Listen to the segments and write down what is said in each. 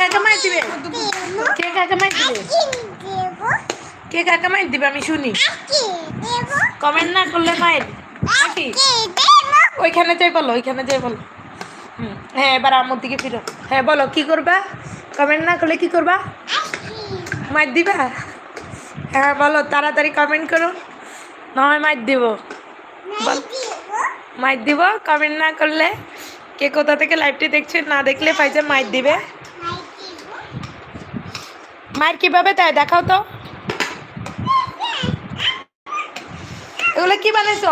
কাকে মার দিবে? কে কাকে মার দিবে? কে কাকে মার দিবে? আমি শুনি। কমেন্ট না করলে মায়ের ওইখানে যাই বলো, ওইখানে যাই বলো। হ্যাঁ এবার আমার দিকে ফিরো। হ্যাঁ বলো, কি করবা? কমেন্ট না করলে কি করবা? মার দিবা? হ্যাঁ বলো, তাড়াতাড়ি কমেন্ট করো। না হয় মার দিব। মার দিব, কমেন্ট না করলে। কে কোথা থেকে লাইভটি দেখছে না দেখলে পাইছে মার দিবে। মায়ের কীভাবে তাই দেখাও তো। এগুলো কি বানাইছ?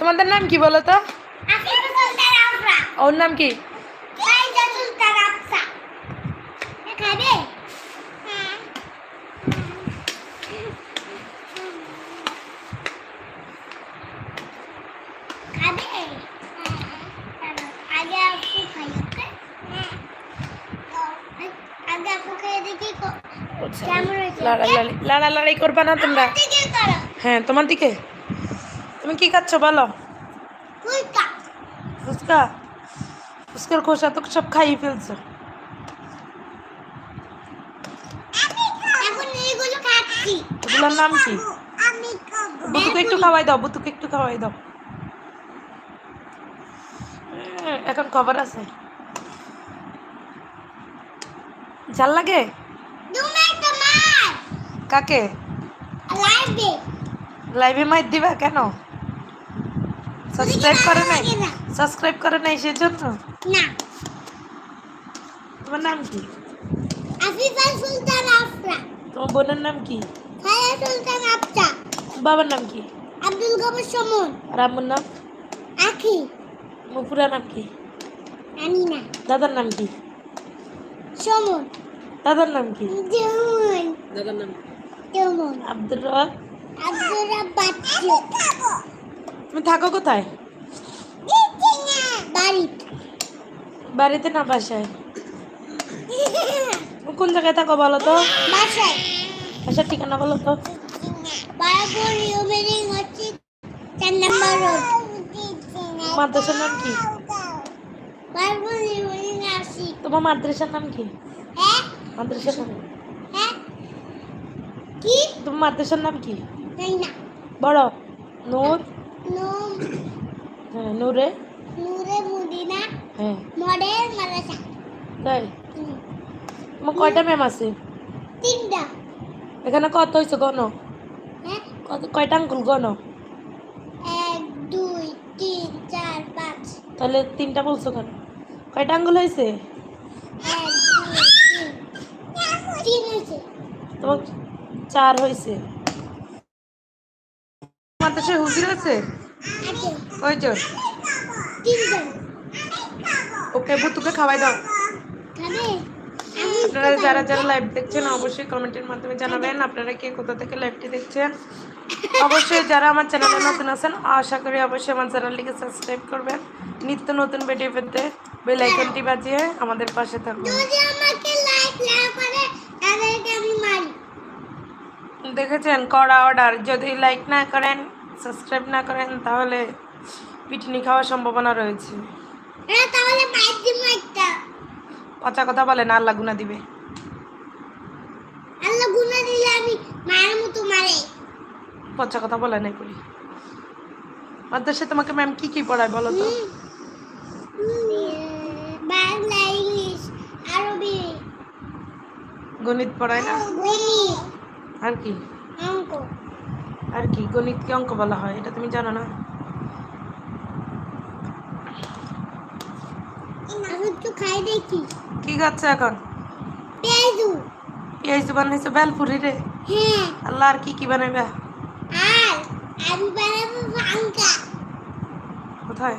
তোমাদের নাম কি বলো তো? ওর নাম কি? হয়েছে? লড়ালড়ি লড়ালড়ি করবা না তোমরা? হ্যাঁ তোমার দিকে? তুমি কি খাচ্ছ বলো? ফুচকা। ফুচকার খোসা তো সব খাইয়ে ফেলছো। ওগুলোর নাম কি? বুতুকে একটু খাওয়াই দাও বুতুকে একটু খাওয়াই দাও। এখন খবর আছে। ঝাল লাগে? কাকে? লাইভে লাইভে মাইর দিবা কেন? সাবস্ক্রাইব করে নাই? সাবস্ক্রাইব করে নাই সেজন্য? না। তোমার নাম কি? আফিফা সুলতান আফরা। তোমার বোনের নাম কি? খায়া সুলতান আফতা বাবার নাম কি? আব্দুল গফর সমন। আর আম্মুর নাম? আখি। মুপুরা নাম কি? আমিনা। দাদার নাম কি? সমন। দাদার নাম কি? দাদার নাম আব্দুর রব তুমি থাকো কোথায়? বাড়ি বাড়িতে। না বাসায়? কোন জায়গায় থাকো বলো তো? বাসায়। বাসার ঠিকানা বলো তো। মাদ্রাসার নাম কি? তোমার মাদ্রাসার নাম কি? হ্যাঁ। মাদ্রাসার নাম কি? তোমার মাদ্রাসার নাম কি? তাই না বড় নূর। নোম হ্যাঁ নূরে? নূরে মুদিনা। হ্যাঁ। মডেল মাদ্রাসা। তাই। তোমার কয়টা ম্যাম আছে? তিনটা। এখানে কত হয়েছে গণ? হ্যাঁ? কত কয়টা আঙ্কুল গণ? এক দুই তিন চার পাঁচ। তাহলে তিনটা বলছো কেন? কয়টা আঙ্গুল হয়েছে তোমার চার হয়েছে। মাদ্রাসায় হুজুর আছে? কয়জন? তিনজন। ওকে বুতুকে খাওয়াই দাও। আপনারা যারা যারা লাইভ দেখছেন অবশ্যই কমেন্টের মাধ্যমে জানাবেন আপনারা কে কোথা থেকে লাইভটি দেখছেন? অবশ্যই যারা আমার চ্যানেলে নতুন আছেন আশা করি অবশ্যই আমার চ্যানেলটিকে সাবস্ক্রাইব করবেন। নিত্য নতুন ভিডিও পেতে বেল আইকনটি বাজিয়ে আমাদের পাশে থাকবেন যদি আমাকে লাইক না করে তাদেরকে আমি মারি দেখেছেন? কড়া অর্ডার যদি লাইক না করেন সাবস্ক্রাইব না করেন তাহলে পিটনি খাওয়ার সম্ভাবনা রয়েছে। হ্যাঁ পচা কথা বলেন আল্লাহ গুনা দিবে। আল্লাহ গুনা দিলে আমি মায়ের মতো মারে। পচা কথা বলে নাই করি। মাদ্রাসে তোমাকে ম্যাম কি কি পড়ায় বলো তো? হুম। হুম, বাংলা ইংলিশ আরবি। গণিত পড়ায় না? গণিত। আর কি? অঙ্ক। আর কি? গণিতকে অঙ্ক বলা হয় এটা তুমি জানো না? আমি একটু খাই দেখি। কি খাচ্ছে এখন? পেঁয়াজু। পেঁয়াজ বানাইছে বেলপুরি রে? হ্যাঁ। আল্লাহ আর কি কি বানাইবা? আর আমি বানাবো ভাঙ্কা কোথায়?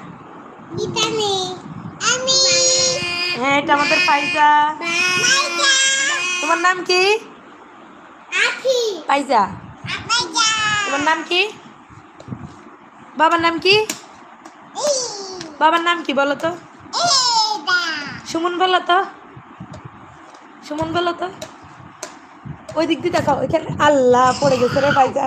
আমি হ্যাঁ এটা আমাদের তোমার নাম কি? পাইজা। তোমার নাম কি? বাবার নাম কি? বাবার নাম কি বলো তো? সুমন বলো তো। সুমন বলো তো। ওই দিক দিয়ে দেখাও ওইখানে আল্লাহ পড়ে গেছে রে পাইজা